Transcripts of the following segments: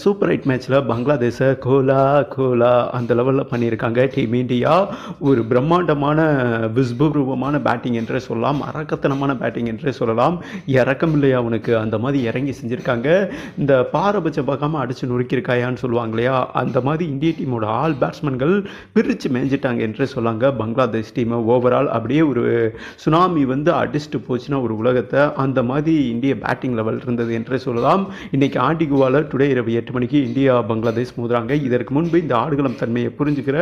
Super eight மேட்ச்சில் பங்களாதேஷை Cola Cola அந்த லெவலில் பண்ணியிருக்காங்க. டீம் இந்தியா ஒரு பிரம்மாண்டமான விஸ்பூர்வமான பேட்டிங் என்றே சொல்லலாம். அரக்கத்தனமான பேட்டிங் என்றே சொல்லலாம். இறக்கம் இல்லையா அவனுக்கு அந்த மாதிரி இறங்கி செஞ்சுருக்காங்க. இந்த பாரபட்சம் பார்க்காம அடித்து நொறுக்கியிருக்காயான்னு சொல்லுவாங்க இல்லையா? அந்த மாதிரி இந்திய டீமோட ஆல் பேட்ஸ்மேன்கள் பிரித்து மேய்ஞ்சிட்டாங்க என்றே சொல்லாங்க. பங்களாதேஷ் டீமை ஓவரால் அப்படியே ஒரு சுனாமி வந்து அடிச்சுட்டு போச்சுன்னா ஒரு உலகத்தை. அந்த மாதிரி இந்திய பேட்டிங் லெவல் இருந்தது என்றே சொல்லலாம். இன்றைக்கி ஆண்டிகுவாவில் டுடே இரவு எட்டு மணிக்கு இந்தியா பங்களாதேஷ் மோதுறாங்க. இதற்கு முன்பு இந்த ஆடுகளம் தன்மையை புரிஞ்சுக்கிற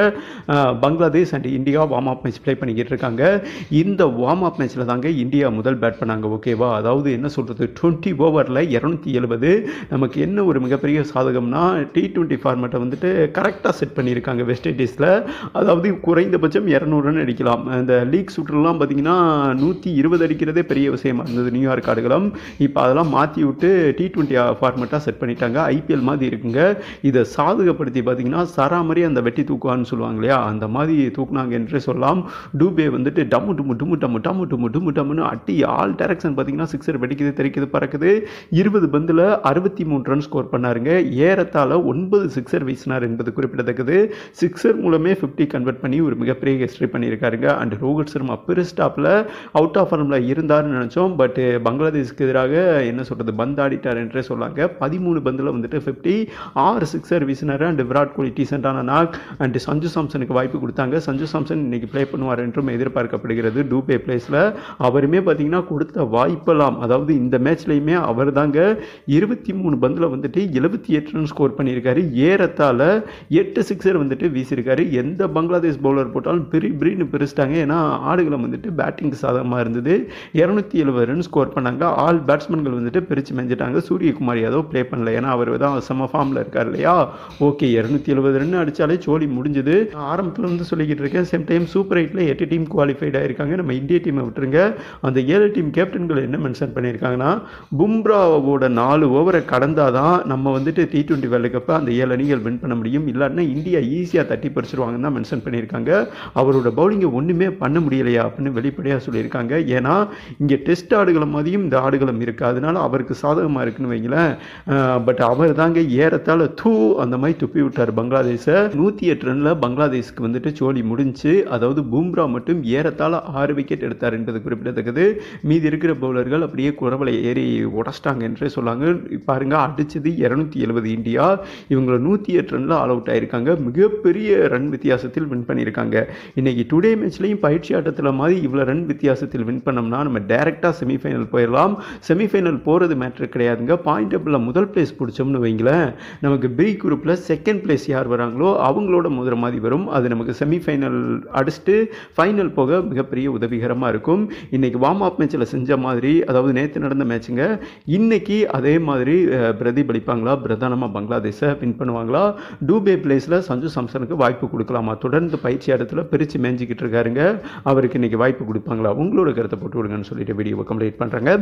Bangladesh and India warm up match play பண்ணிக்கிட்டு இருக்காங்க. இந்த வார்ம் அப் மேட்ச்சில் தாங்க இந்தியா முதல் பேட் பண்ணாங்க ஓகேவா அதாவது என்ன சொல்கிறது டுவெண்ட்டி ஓவரில் இரநூத்தி எழுபது. நமக்கு என்ன ஒரு மிகப்பெரிய சாதகம்னா டி டுவெண்ட்டி ஃபார்மேட்டை வந்துட்டு கரெக்டாக செட் பண்ணியிருக்காங்க வெஸ்ட் இண்டீஸில் அதாவது குறைந்தபட்சம் இரநூறுன்னு அடிக்கலாம். இந்த லீக் சுற்றுலாம் பார்த்தீங்கன்னா நூற்றி இருபது அடிக்கிறதே பெரிய விஷயமா இருந்தது. நியூயார்க் ஆடுகளம். இப்போ அதெல்லாம் மாற்றி விட்டு டி டுவெண்ட்டி ஃபார்மேட்டாக செட் பண்ணிட்டாங்க. ஐபிஎல் மாதிரி இருக்குங்க. இதை சாதகப்படுத்தி பார்த்தீங்கன்னா சராமரி அந்த வெட்டி தூக்குவான்னு சொல்லுவாங்க இல்லையா அந்த மாதிரி தூக்குனாங்க என்றே சொல்லலாம். டூபே வந்துட்டு டம்மு டும்மு டும்மு டம்மு டம்மு டும்மு டும்மு டம்முன்னு அட்டி ஆல் டேரக்ஷன் பார்த்தீங்கன்னா சிக்ஸர் வெடிக்குது தெரிக்குது பறக்குது. இருபது பந்தில் அறுபத்தி மூணு ரன் ஸ்கோர் பண்ணாருங்க. ஏறத்தாழ ஒன்பது சிக்ஸர் வீசினார் என்பது குறிப்பிடத்தக்கது. சிக்ஸர் மூலமே ஃபிஃப்டி கன்வெர்ட் பண்ணி ஒரு மிகப்பெரிய ஹிஸ்ட்ரி பண்ணியிருக்காருங்க. அண்ட் ரோஹித் சர்மா பெரு ஸ்டாப்பில் அவுட் ஆஃப் ஃபார்மில் இருந்தார்னு நினச்சோம். பட் பங்களாதேஷ்க்கு எதிராக என்ன சொல்கிறது பந்தாடிட்டார் என்றே சொல்லாங்க. பதிமூணு பந்தில் வந்துட்டு ஃபிஃப்டி ஆறு சிக்ஸர் வீசினார் அண்ட் விராட் கோலி டீசெண்டான நாக் அண்ட் சஞ்சு சாம்சனுக்கு வாய்ப்பு கொடுத்தாங்க. சஞ்சு சாம்சன் இன்னைக்கு ப்ளே பண்ணுவார் என்றும் எதிர்பார்க்கப்படுகிறது. டூபே பிளேஸில் அவருமே பார்த்தீங்கன்னா கொடுத்த வாய்ப்பெல்லாம் அதாவது இந்த மேட்ச்லையுமே அவர் தாங்க இருபத்தி மூணு பந்தில் வந்துட்டு எழுபத்தி எட்டு ரன் ஸ்கோர் பண்ணியிருக்காரு. ஏறத்தால் எட்டு சிக்ஸர் வந்துட்டு வீசியிருக்காரு. எந்த பங்களாதேஷ் பவுலர் போட்டாலும் பிரி பிரின்னு பிரிச்சிட்டாங்க. ஏன்னா ஆடுகளம் வந்துட்டு பேட்டிங் சாதகமாக இருந்தது. இரநூத்தி எழுபது ரன் ஸ்கோர் பண்ணாங்க. ஆல் பேட்ஸ்மேன்கள் வந்துட்டு பிரித்து மெஞ்சிட்டாங்க. சூரியகுமார் யாதவ் ப்ளே பண்ணல. ஏன்னா அவர் தான் செம ஃபார்மில் இருக்கார் இல்லையா? ஓகே இரநூத்தி எழுபது ரன் அடித்தாலே சோலி முடிஞ்சது. ஆரம்பத்தில் இருந்து சொல்லிக்கிட்டு இருக்கேன் சேம் டைம் சூப்பர் எயிட்டில் எட்டு டீம் குவாலிஃபைட் ஆயிருக்காங்க. நம்ம இந்திய டீமை விட்டுருங்க. அந்த ஏழு டீம் கேப்டன்கள் என்ன மென்ஷன் பண்ணியிருக்காங்கன்னா பும்ராவோட நாலு ஓவரை கடந்தால் தான் நம்ம வந்துட்டு டி டுவெண்ட்டி வேர்ல்டு கப்பை அந்த ஏழு அணிகள் வின் பண்ண முடியும். இல்லாட்டினா இந்தியா ஈஸியாக தட்டி பறிச்சிருவாங்கன்னு தான் மென்ஷன் பண்ணியிருக்காங்க. அவரோட பவுலிங்கை ஒன்றுமே பண்ண முடியலையா அப்படின்னு வெளிப்படையாக சொல்லியிருக்காங்க. ஏன்னா இங்கே டெஸ்ட் ஆடுகளம் மாதிரியும் இந்த ஆடுகளம் இருக்குது அதனால அவருக்கு சாதகமாக இருக்குன்னு வைங்களேன். பட் அவர் தாங்க ஏறத்தாழ தூ அந்த மாதிரி துப்பி விட்டார் பங்களாதேஷை. நூற்றி எட்டு ரனில் பங்களாதேஷ்க்கு வந்துட்டு சோழி முடிஞ்சு அதாவது பூம்ரா மட்டும் ஏறத்தாழ ஆறு விக்கெட் எடுத்தார் என்பது குறிப்பிடத்தக்கது. மீதி இருக்கிற பவுலர்கள் அப்படியே குறவலை ஏறி உடச்சிட்டாங்க என்றே சொல்லாங்க பாருங்க அடிச்சது இரநூத்தி எழுபது இந்தியா. இவங்களை நூற்றி எட்டு ரனில் ஆல் அவுட் ஆயிருக்காங்க. மிகப்பெரிய ரன் வித்தியாசத்தில் வின் பண்ணியிருக்காங்க. இன்னைக்கு டுடே மேட்ச்லையும் பயிற்சி ஆட்டத்தில் மாதிரி இவ்வளோ ரன் வித்தியாசத்தில் வின் பண்ணோம்னா நம்ம டேரெக்டாக செமிஃபைனல் போயிடலாம். செமிஃபைனல் போகிறது மேட்ரு கிடையாதுங்க. பாயிண்ட் டேபிளில் முதல் பிளேஸ் பிடிச்சோம்னு வைங்களேன். நமக்கு பி குரூப்பில் செகண்ட் பிளேஸ் யார் வராங்களோ அவங்களோட முதல் மாதிரி வரும் அது நமக்கு செமிஃபைனல் அடிச்சுட்டு ஃபைனல் போக மிகப்பெரிய உதவிகரமாக இருக்கும். இன்றைக்கி வார்ம் அப் மேட்ச்சில் செஞ்ச மாதிரி அதாவது நேற்று நடந்த மேட்சுங்க இன்றைக்கி அதே மாதிரி பிரதிபலிப்பாங்களா? பிரதானமாக பங்களாதேஷை வின் பண்ணுவாங்களா? டூபே பிளேஸில் சஞ்சு சாம்சனுக்கு வாய்ப்பு கொடுக்கலாமா? தொடர்ந்து பயிற்சி இடத்துல பிரித்து மேஞ்சிக்கிட்டு இருக்காருங்க. அவருக்கு இன்றைக்கி வாய்ப்பு கொடுப்பாங்களா? உங்களோட கருத்தை போட்டு விடுங்கன்னு சொல்லிட்டு வீடியோவை கம்ப்ளீட் பண்ணுறாங்க